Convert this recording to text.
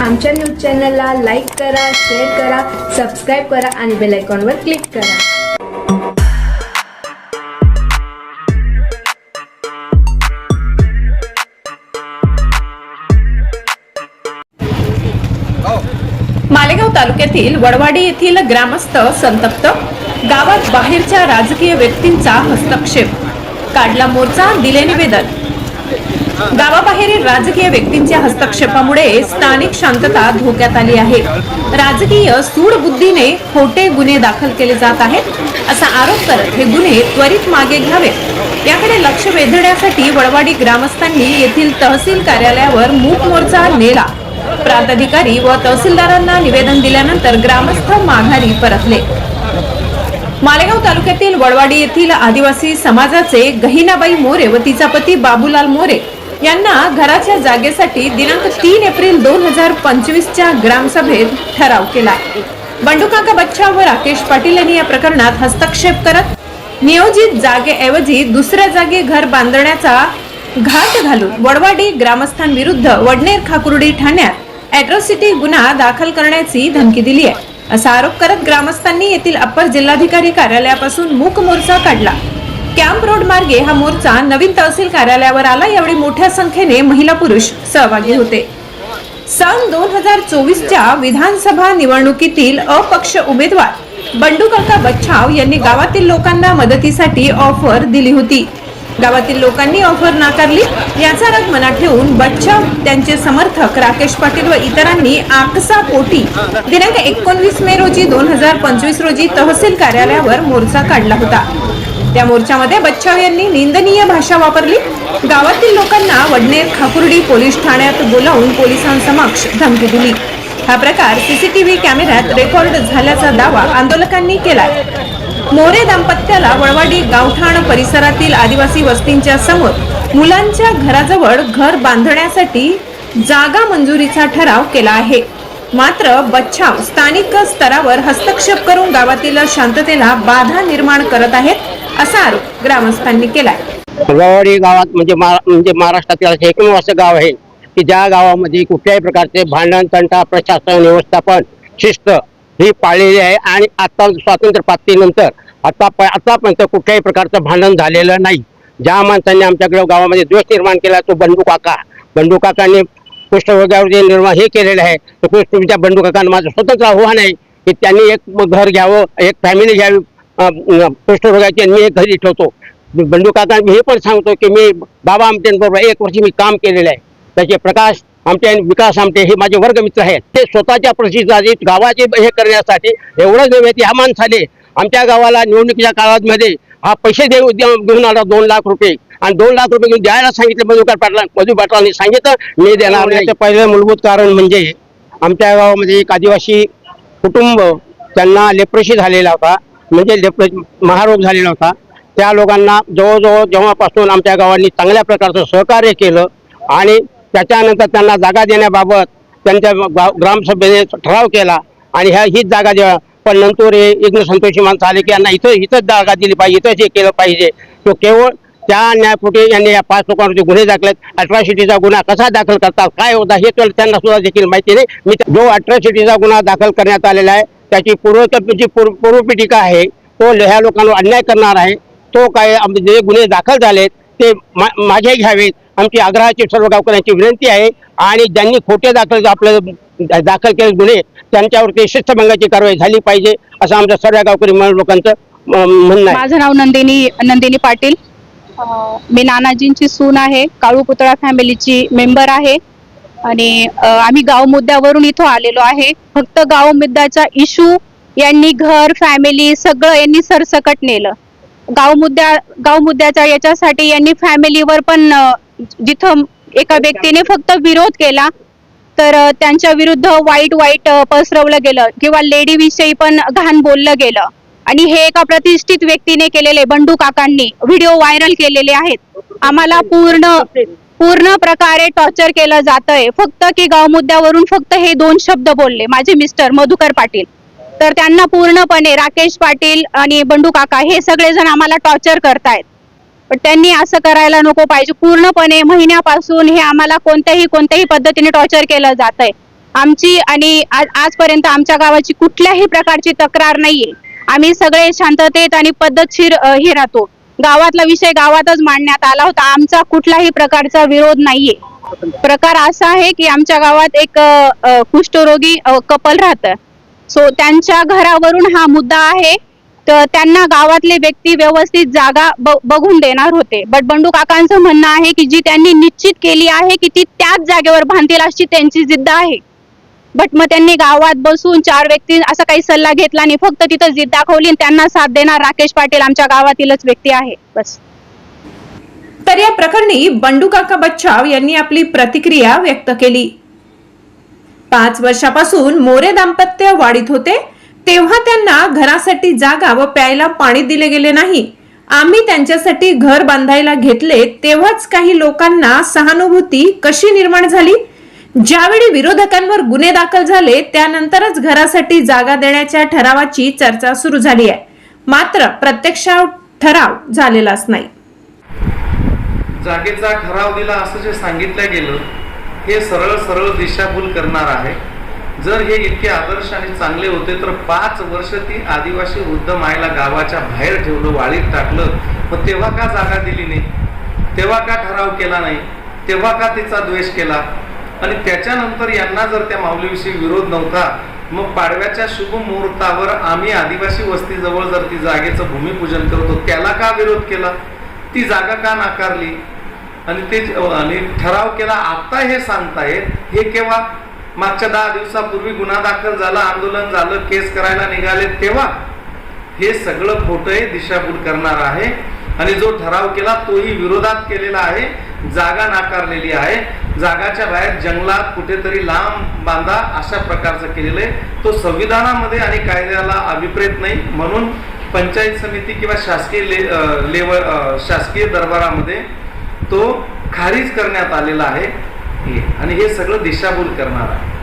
आमच्या न्यूज चॅनलला लाईक करा शेअर करा सबस्क्राईब करा आणि बेल आयकॉनवर क्लिक करा. मालेगाव तालुक्यातील वडवाडी येथील ग्रामस्थ संतप्त. गावात बाहेरच्या राजकीय व्यक्तींचा हस्तक्षेप. काढला मोर्चा दिले निवेदन. गावाबाहेरील राजकीय व्यक्तींच्या हस्तक्षेपामुळे स्थानिक शांतता धोक्यात आली आहे. राजकीय सूडबुद्धीने खोटे गुन्हे दाखल केले जात आहेत असा आरोप करत हे गुन्हे त्वरित मागे घ्यावेत. याकडे लक्ष वेधण्यासाठी वडवाडी ग्रामस्थांनी येथील तहसील कार्यालयावर मूक मोर्चा नेला. प्रांताधिकारी व तहसीलदारांना निवेदन दिल्यानंतर ग्रामस्थ माघारी परतले. मालेगाव तालुक्यातील वडवाडी येथील आदिवासी समाजाचे गहिनाबाई मोरे व तिचा पती बाबूलाल मोरे यांना घराच्या जागेसाठी दिनांक तीन एप्रिल दोन हजार पंचवीसच्या ग्रामसभेत ठराव केला. बंडूकाका बच्चा व राकेश पाटील यांनी या प्रकरणात हस्तक्षेप करत नियोजित जागेऐवजी दुसऱ्या जागे घर बांधण्याचा घाट घालून वडवाडी ग्रामस्थांविरुद्ध वडनेर खाकुर्डी ठाण्यात अॅट्रॉसिटी गुन्हा दाखल करण्याची धमकी दिली आहे. असा आरोप करत ग्रामस्थांनी येथील अप्पर जिल्हाधिकारी कार्यालयापासून मूक मोर्चा काढला. कॅम्प रोड मार्गे हा मोर्चा नवीन तहसील कार्यालयावर आला. यावेळी मोठ्या संख्येने महिला पुरुष सहभागी होते. सन दोन हजार चोवीसच्या विधानसभा निवडणुकीतील अपक्ष उमेदवार बंडू काका बच्छाव यांनी गावातील लोकांना मदतीसाठी ऑफर दिली होती. गावातील लोकांनी ऑफर नाकारली. याचा राग मनात ठेवून बच्छाव त्यांचे समर्थक राकेश पाटील व इतरांनी आकसा पोटी दिनांक एकोणवीस मे रोजी दोन हजार पंचवीस रोजी तहसील कार्यालयावर मोर्चा काढला होता. त्या मोर्चामध्ये बच्चाव यांनी निंदनीय भाषा वापरली. गावातील लोकांना वडनेर खाकुर्डी पोलीस ठाण्यात बोलावून पोलिसांसमक्ष धमकी दिली. हा प्रकार सीसीटीव्ही कॅमेऱ्यात रेकॉर्ड झाल्याचा दावा आंदोलकांनी केलाय. मोरे दाम्पत्याला वळवाडी गावठाण परिसरातील आदिवासी वस्तींच्या समोर मुलांच्या घराजवळ घर बांधण्यासाठी जागा मंजुरीचा ठराव केला आहे. मात्र बच्छाव स्थानिक स्तरावर हस्तक्षेप करून गावातील शांततेला बाधा निर्माण करत आहेत. असा आरोप ग्रामस्थांनी केलाय. रवाडी गावात म्हणजे म्हणजे महाराष्ट्रातील एकमेव असं गाव आहे की ज्या गावामध्ये कुठल्याही प्रकारचे भांडण तंटा प्रशासन व्यवस्थापन शिस्त ही पाळलेली आहे आणि आता स्वातंत्र्य प्राप्तीनंतर आता आतापर्यंत कुठल्याही प्रकारचं भांडण झालेलं नाही. ज्या माणसांनी आमच्याकडे गावामध्ये द्वेष निर्माण केला तो बंडू काका. बंडू काकांनी कुष्ठरोगावर जे निर्माण हे केलेलं आहे तर कुष्ठ- तुमच्या बंडू काकांना माझं स्वतंत्र आव्हान आहे की त्यांनी एक घर घ्यावं एक फॅमिली घ्यावी. कुष्ठरोगाची आणि मी घरी ठेवतो. बंडू काका मी हे पण सांगतो की मी बाबा आमट्यांबरोबर एक वर्षी मी काम केलेलं आहे. त्याचे प्रकाश आमटे आणि विकास आमटे हे माझे वर्गमित्र आहेत. ते स्वतःच्या प्रसिद्धी गावाचे हे करण्यासाठी एवढंच नव्हे की ह्या माणसाने आमच्या गावाला निवडणुकीच्या काळामध्ये हा पैसे देऊ घेऊन आला दोन लाख रुपये. आणि दोन लाख रुपये घेऊन द्यायला सांगितलं मधुकर पाटला मधु पाटलांनी सांगितलं मी देणार नाही. पहिलं मूलभूत कारण म्हणजे आमच्या गावामध्ये एक आदिवासी कुटुंब त्यांना लेप्रशी झालेला होता. म्हणजे लेप्रे महारोग झालेला होता त्या लोकांना जवळजवळ जेव्हापासून आमच्या गावांनी चांगल्या प्रकारचं सहकार्य केलं आणि त्याच्यानंतर त्यांना जागा देण्याबाबत त्यांच्या ग्रामसभेने ठराव केला आणि ह्या हीच जागा द्या पण नंतर हे इग्न संतोषी माणसं आले की यांना इथं इथंच जागा दिली पाहिजे इथंच हे केलं पाहिजे. तो केवळ त्या न्यायपुटी यांनी या पाच लोकांवरती गुन्हे दाखलेत. अट्रॉसिटीचा गुन्हा कसा दाखल करतात काय होता हे त्यांना सुद्धा देखील माहिती नाही. मी जो अट्रॉसिटीचा गुन्हा दाखल करण्यात आलेला आहे त्याची पूर्व जी पूर्व पूर्वपीठिका आहे. तो ह्या लोकांवर अन्याय करणार आहे. तो काय जे गुन्हे दाखल झालेत ते मा- मागे घ्यावेत. आमची आग्रहाची सर्व गावकऱ्यांची विनंती आहे. आणि ज्यांनी खोटे दाखल आपलं दाखल केले गुन्हे त्यांच्यावरती शिस्तभंगाची कारवाई झाली पाहिजे असं आमच्या सर्व गावकरी लोकांचं म्हणणं आहे. माझं नाव नंदिनी नंदिनी पाटील. मी नानाजींची सून आहे. काळू पुतळा फॅमिलीची मेंबर आहे. आणि आम्ही गाव मुद्द्यावरून इथं आलेलो आहे. फक्त गाव मुद्द्याचा इशू यांनी घर फॅमिली सगळं यांनी सरसकट नेलं. गाव मुद्द्या गाव मुद्द्याच्या याच्यासाठी यांनी फॅमिलीवर पण जिथं एका व्यक्तीने फक्त विरोध केला तर त्यांच्या विरुद्ध वाईट वाईट पसरवलं गेलं किंवा लेडी विषयी पण घाण बोललं गेलं. आणि हे एका प्रतिष्ठित व्यक्तीने केलेले बंडू काकांनी व्हिडिओ व्हायरल केलेले आहेत. आम्हाला पूर्ण पूर्ण प्रकारे टॉर्चर केलं जातंय. फक्त की गाव मुद्द्यावरून फक्त हे दोन शब्द बोलले. माझे मिस्टर मधुकर पाटील. तर त्यांना पूर्णपणे राकेश पाटील आणि बंडू काका हे सगळेजण आम्हाला टॉर्चर करतायत. पण त्यांनी असं करायला नको पाहिजे. पूर्णपणे महिन्यापासून हे आम्हाला कोणत्याही कोणत्याही पद्धतीने टॉर्चर केलं जात आहे आमची आणि आज- आजपर्यंत आमच्या गावाची कुठल्याही प्रकारची तक्रार नाहीये. आम्ही सगळे शांततेत आणि पद्धतशीर हे राहतो. गावातला विषय गावातच मांडण्यात आला होता. आमचा कुठलाही प्रकारचा विरोध नाहीये. प्रकार असा आहे की आमच्या गावात एक कुष्ठरोगी कपल राहतं. सो त्यांच्या घरावरून हा मुद्दा आहे. तर त्यांना गावातले व्यक्ती व्यवस्थित जागा ब- बघून देणार होते. बट बंडू काकांचं म्हणणं आहे की जी त्यांनी निश्चित केली आहे की ती त्याच जागेवर बांधतील अशी त्यांची जिद्द आहे. बट मग त्यांनी गावात बसून चार व्यक्ती असा काही सल्ला घेतला नाही फक्त तिथं जिद्द दाखवली त्यांना साथ देणार राकेश पाटील आमच्या गावातीलच व्यक्ती आहे. बस. तर या प्रकरणी बंडू काका बच्चाव यांनी आपली प्रतिक्रिया व्यक्त केली. पाच वर्षापासून मोरे दाम्पत्य वाढीत होते तेव्हा त्यांना घरासाठी जागा व प्यायला पाणी दिले गेले नाही. आम्ही त्यांच्यासाठी घर बांधायला घेतले तेव्हाच काही लोकांना सहानुभूती कशी निर्माण झाली? ज्यावेळी विरोधकांवर गुन्हे दाखल झाले त्यानंतरच घरासाठी जागा देण्याच्या ठरावाची चर्चा सुरू झाली आहे. मात्र प्रत्यक्ष ठराव झालेलाच नाही. जागेचा ठराव दिला असं जे सांगितलं गेलं हे सरळ सरळ दिशाभूल करणार आहे. जर हे इतके आदर्श आणि चांगले होते तर पाच वर्ष ती आदिवासी वृद्ध मायला गावाच्या बाहेर ठेवलं वाळीत टाकलं. मग तेव्हा का जागा दिली नाही? तेव्हा का ठराव केला नाही? तेव्हा का तिचा द्वेष केला? आणि त्याच्यानंतर यांना जर त्या माऊलीविषयी विरोध नव्हता मग पाडव्याच्या शुभ मुहूर्तावर आम्ही आदिवासी वस्तीजवळ जर ती जागेचं भूमिपूजन करतो त्याला का विरोध केला? ती जागा का नाकारली? आणि ते आणि ठराव केला आता हे सांगतायत हे केव्हा? मागच्या दहा दिवसापूर्वी गुन्हा दाखल झाला आंदोलन झालं केस करायला निघाले तेव्हा? हे सगळं खोटं आहे दिशाभूल करणार आहे. आणि जो ठराव केला तोही विरोधात केलेला आहे जागा नाकारलेली आहे. जागाच्या बाहेर जंगलात कुठेतरी लांब बांधा अशा प्रकारचं केलेलं आहे. तो संविधानामध्ये आणि कायद्याला अभिप्रेत नाही. म्हणून पंचायत समिती किंवा शासकीय ले लेवल शासकीय दरबारामध्ये तो खारिज करण्यात आलेला आहे. आणि हे सगळं दिशाभूल करणार आहे.